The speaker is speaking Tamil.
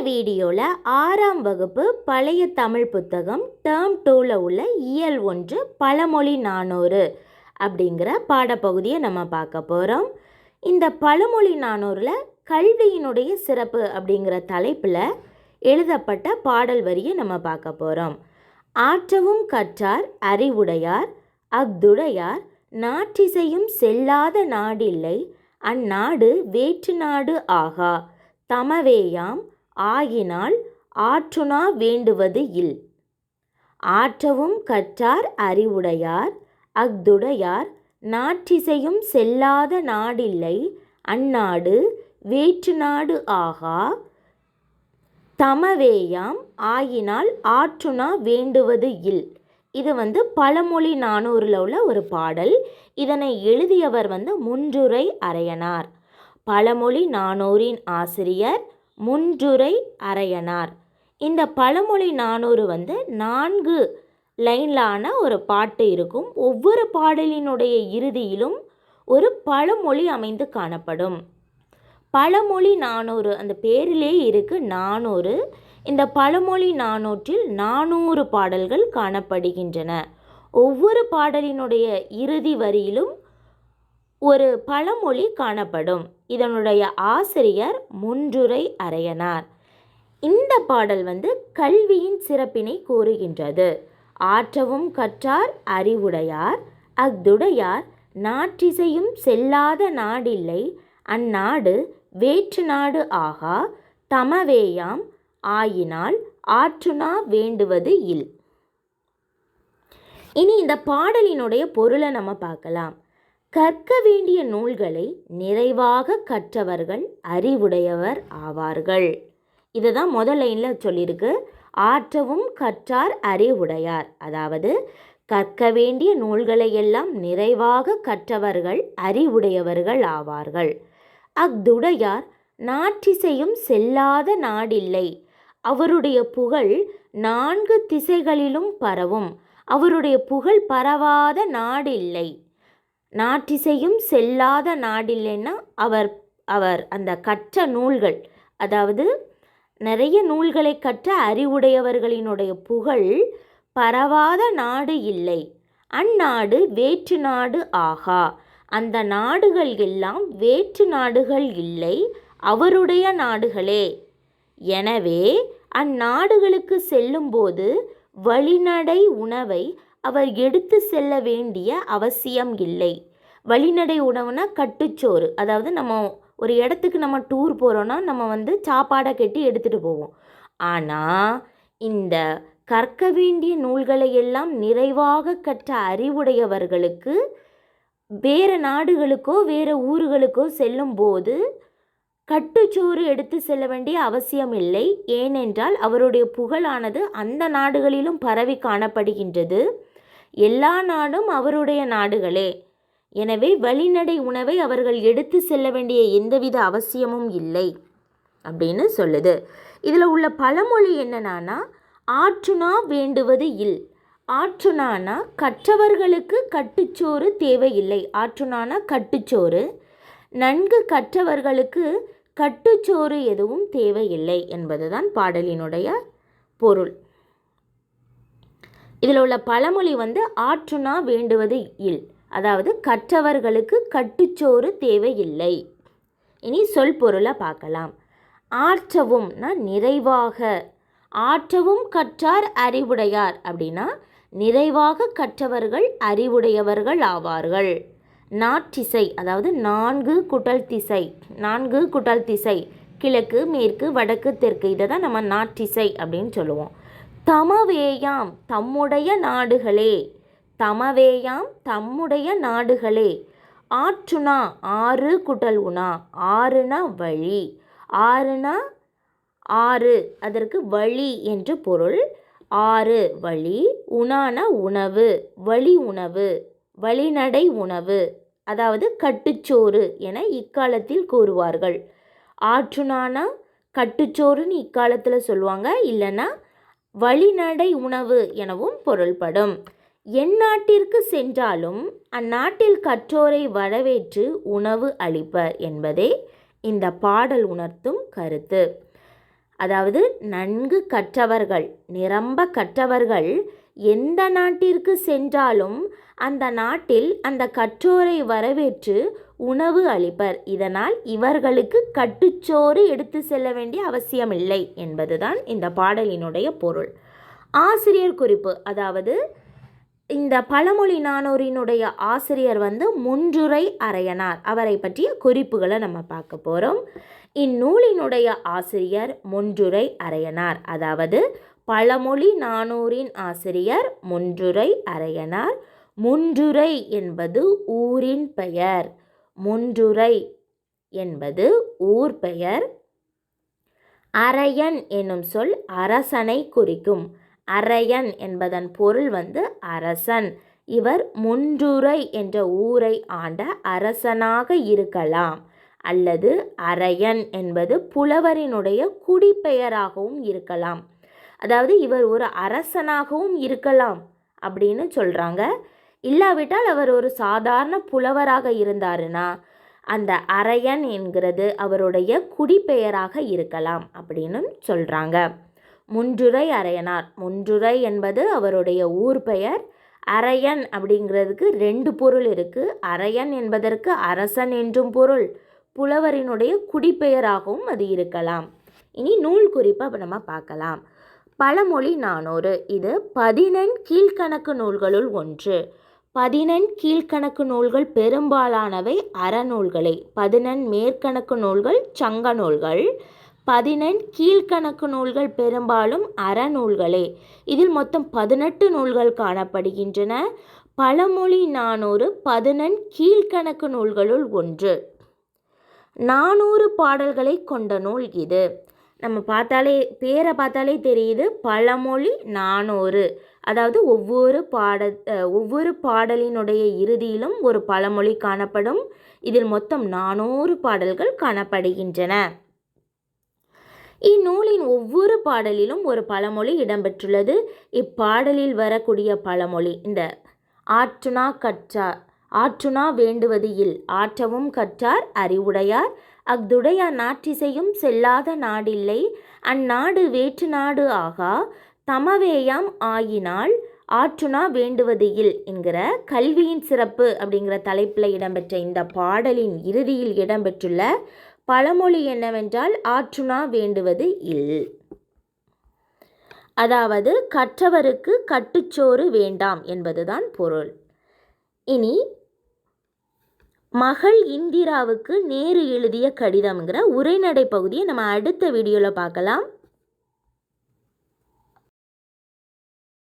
வீடியோவில் ஆறாம் வகுப்பு பழைய தமிழ் புத்தகம் டேர்ம் டூவில் உள்ள இயல் ஒன்று பழமொழி நானூறு அப்படிங்கிற பாடப்பகுதியை நம்ம பார்க்க போகிறோம் இந்த பழமொழி நானூறில் கல்வியினுடைய சிறப்பு அப்படிங்கிற தலைப்பில் எழுதப்பட்ட பாடல் வரியை நம்ம பார்க்க போகிறோம் ஆற்றவும் கற்றார் அறிவுடையார் அஃதுடையார் நாற்றிசையும் செல்லாத நாடில்லை அந்நாடு வேற்று நாடு ஆகா தமவேயாம் ஆகினால் ஆற்றுணா வேண்டுவது இல். ஆற்றவும் கற்றார் அறிவுடையார் அஃதுடையார் நாற்றிசையும் செல்லாத நாடில்லை அந்நாடு வேற்று நாடு ஆகா. தமவேயாம் ஆயினால் ஆற்றுணா வேண்டுவது இல். இது வந்து பழமொழி நானூறில் உள்ள ஒரு பாடல். இதனை எழுதியவர் வந்து முன்றுரை அரையனார். பழமொழி நானூரின் ஆசிரியர் முன்றுரை அரையனார் இந்த பழமொழி நானூறு வந்து நான்கு லைன்லான ஒரு பாட்டு இருக்கும். ஒவ்வொரு பாடலினுடைய இறுதியிலும் ஒரு பழமொழி அமைந்து காணப்படும். பழமொழி நானூறு அந்த பேரிலே இருக்கு நானூறு. இந்த பழமொழி நானூற்றில் நானூறு பாடல்கள் காணப்படுகின்றன. ஒவ்வொரு பாடலினுடைய இறுதி வரியிலும் ஒரு பழமொழி காணப்படும். இதனுடைய ஆசிரியர் முன்றுரை அறையனார் இந்த பாடல் வந்து கல்வியின் சிறப்பினை கூறுகின்றது. ஆற்றவும் கற்றார் அறிவுடையார். அஃதுடையார் நாற்றிசையும் செல்லாத நாடில்லை. அந்நாடு வேற்று நாடு ஆகா. தமவேயாம் ஆயினால் ஆற்றுனா வேண்டுவது இல். இனி இந்த பாடலினுடைய பொருளை நம்ம பார்க்கலாம். கற்க வேண்டிய நூல்களை நிறைவாக கற்றவர்கள் அறிவுடையவர் ஆவார்கள். இதை தான் முதல் லைனில் சொல்லியிருக்கு. ஆற்றவும் கற்றார் அறிவுடையார். அதாவது கற்க வேண்டிய நூல்களை எல்லாம் நிறைவாக கற்றவர்கள் அறிவுடையவர்கள் ஆவார்கள். அஃதுடையார் நாற்றிசையும் செல்லாத நாடில்லை. அவருடைய புகழ் நான்கு திசைகளிலும் பரவும். அவருடைய புகழ் பரவாத நாடில்லை. நாற்றிசையும் செல்லாத நாடில்லைன்னா அவர் அவர் அந்த கற்ற நூல்கள் அதாவது நிறைய நூல்களை கற்ற அறிவுடையவர்களினுடைய புகழ் பரவாத நாடு இல்லை. அந்நாடு வேற்று நாடு ஆகா. அந்த நாடுகள் எல்லாம் வேற்று நாடுகள் இல்லை அவருடைய நாடுகளே. எனவே அந்நாடுகளுக்கு செல்லும்போது வழிநடை உணவை அவர் எடுத்து செல்ல வேண்டிய அவசியம் இல்லை. வழிநடை உணவுனா கட்டுச்சோறு. அதாவது நம்ம ஒரு இடத்துக்கு நம்ம டூர் போகிறோன்னா நம்ம வந்து சாப்பாடை கட்டி எடுத்துகிட்டு போவோம். ஆனால் இந்த கற்க வேண்டிய நூல்களை எல்லாம் நிறைவாக கற்ற அறிவுடையவர்களுக்கு வேறு நாடுகளுக்கோ வேறு ஊர்களுக்கோ செல்லும்போது கட்டுச்சோறு எடுத்து செல்ல வேண்டிய அவசியம் இல்லை. ஏனென்றால் அவருடைய புகழானது அந்த நாடுகளிலும் பரவி காணப்படுகின்றது. எல்லா நாடும் அவருடைய நாடுகளே. எனவே வழிநடை உணவை அவர்கள் எடுத்து செல்ல வேண்டிய எந்தவித அவசியமும் இல்லை அப்படின்னு சொல்லுது. இதில் உள்ள பழமொழி என்னன்னா ஆற்றுனா வேண்டுவது இல். ஆற்றுனானா கற்றவர்களுக்கு கட்டுச்சோறு தேவையில்லை. ஆற்றுனானா கட்டுச்சோறு. நன்கு கற்றவர்களுக்கு கட்டுச்சோறு எதுவும் தேவையில்லை என்பதுதான் பாடலினுடைய பொருள். இதில் உள்ள பழமொழி வந்து ஆற்றுனா வேண்டுவது இல். அதாவது கற்றவர்களுக்கு கட்டுச்சோறு தேவையில்லை. இனி சொல் பொருளை பார்க்கலாம். ஆற்றவும்னா நிறைவாக. ஆற்றவும் கற்றார் அறிவுடையார் அப்படின்னா நிறைவாக கற்றவர்கள் அறிவுடையவர்கள் ஆவார்கள். நாற்றிசை அதாவது நான்கு குடல் திசை நான்கு குட்டல் திசை கிழக்கு மேற்கு வடக்கு தெற்கு இதை தான் நம்ம நாட்டிசை அப்படின்னு சொல்லுவோம். தமவேயாம் தம்முடைய நாடுகளே. தமவேயாம் தம்முடைய நாடுகளே. ஆற்றுனா ஆறு குட்டல் உணா ஆறுனா வழி. ஆறுனா ஆறு அதற்கு வழி என்று பொருள். ஆறு வழி. உணான உணவு வழி உணவு வழிநடை உணவு அதாவது கட்டுச்சோறு என இக்காலத்தில் கூறுவார்கள். ஆற்றுனானா கட்டுச்சோறுன்னு இக்காலத்தில் சொல்லுவாங்க இல்லைன்னா வழிநடை உணவு எனவும் பொருள்படும். எந்நாட்டிற்கு சென்றாலும் அந்நாட்டில் கற்றோரை வரவேற்று உணவு அளிப்பர் என்பதே இந்த பாடல் உணர்த்தும் கருத்து. அதாவது நன்கு கற்றவர்கள் நிரம்ப கற்றவர்கள் எந்த நாட்டிற்கு சென்றாலும் அந்த நாட்டில் அந்த கற்றோரை வரவேற்று உணவு அளிப்பர். இதனால் இவர்களுக்கு கட்டுச்சோறு எடுத்து செல்ல வேண்டிய அவசியமில்லை என்பதுதான் இந்த பாடலினுடைய பொருள். ஆசிரியர் குறிப்பு. அதாவது இந்த பழமொழி நானூரினுடைய ஆசிரியர் வந்து முன்றுரை அரையனார். அவரை பற்றிய குறிப்புகளை நம்ம பார்க்க போகிறோம் இந்நூலினுடைய ஆசிரியர் முன்றுரை அரையனார். அதாவது பழமொழி நானூரின் ஆசிரியர் முன்றுரை அரையனார். முன்றுரை என்பது ஊரின் பெயர். முன்றுரை என்பது ஊர் பெயர். அரையன் என்னும் சொல் அரசனை குறிக்கும். அரையன் என்பதன் பொருள் வந்து அரசன். இவர் முன்றுரை என்ற ஊரை ஆண்ட அரசனாக இருக்கலாம். அல்லது அரையன் என்பது புலவரினுடைய குடிப்பெயராகவும் இருக்கலாம். அதாவது இவர் ஒரு அரசனாகவும் இருக்கலாம் அப்படின்னு சொல்கிறாங்க இல்லாவிட்டால் அவர் ஒரு சாதாரண புலவராக இருந்தாருன்னா அந்த அரையன் என்கிறது அவருடைய குடிப்பெயராக இருக்கலாம் அப்படின்னு சொல்கிறாங்க முன்றுரை அரையனார். முன்றுரை என்பது அவருடைய ஊர் பெயர். அரையன் அப்படிங்கிறதுக்கு ரெண்டு பொருள் இருக்குது அரையன் என்பதற்கு அரசன் என்றும் பொருள். புலவரினுடைய குடிப்பெயராகவும் அது இருக்கலாம். இனி நூல் குறிப்பை நம்ம பார்க்கலாம். பழமொழி நானூறு. இது பதினெண் கீழ்க்கணக்கு நூல்களுள் ஒன்று. பதினெண் கீழ்க்கணக்கு நூல்கள் பெரும்பாலானவை அறநூல்களே. பதினெண் மேற்கணக்கு நூல்கள் சங்க நூல்கள் பதினெண் கீழ்க்கணக்கு நூல்கள் பெரும்பாலும் அறநூல்களே. இதில் மொத்தம் பதினெட்டு நூல்கள் காணப்படுகின்றன. பழமொழி நானூறு பதினெண் கீழ்க்கணக்கு நூல்களுள் ஒன்று. நானூறு பாடல்களை கொண்ட நூல் இது. நம்ம பார்த்தாலே பேரை பார்த்தாலே தெரியுது. பழமொழி நானூறு. அதாவது ஒவ்வொரு பாட ஒவ்வொரு பாடலினுடைய இறுதியிலும் ஒரு பழமொழி காணப்படும். இதில் மொத்தம் நானூறு பாடல்கள் காணப்படுகின்றன. இந்நூலின் ஒவ்வொரு பாடலிலும் ஒரு பழமொழி இடம்பெற்றுள்ளது. இப்பாடலில் வரக்கூடிய பழமொழி இந்த ஆற்றுனா கற்றார் ஆற்றுனா வேண்டுவது இல் ஆற்றவும் கற்றார் அறிவுடையார். அஃதுடையார் நாற்றிசையும் செல்லாத நாடில்லை. அந்நாடு வேற்று நாடு ஆகா தமவேயாம் ஆயினால் ஆற்றுனா வேண்டுவது இல் என்கிற கல்வியின் சிறப்பு அப்படிங்கிற தலைப்பில் இடம்பெற்ற இந்த பாடலின் இறுதியில் இடம்பெற்றுள்ள பழமொழி என்னவென்றால் ஆற்றுனா வேண்டுவது இல். அதாவது கற்றவருக்கு கட்டுச்சோறு வேண்டாம் என்பதுதான் பொருள். இனி மகள் இந்திராவுக்கு நேரு எழுதிய கடிதம்ங்கிற உரைநடை பகுதியை நம்ம அடுத்த வீடியோவில் பார்க்கலாம்.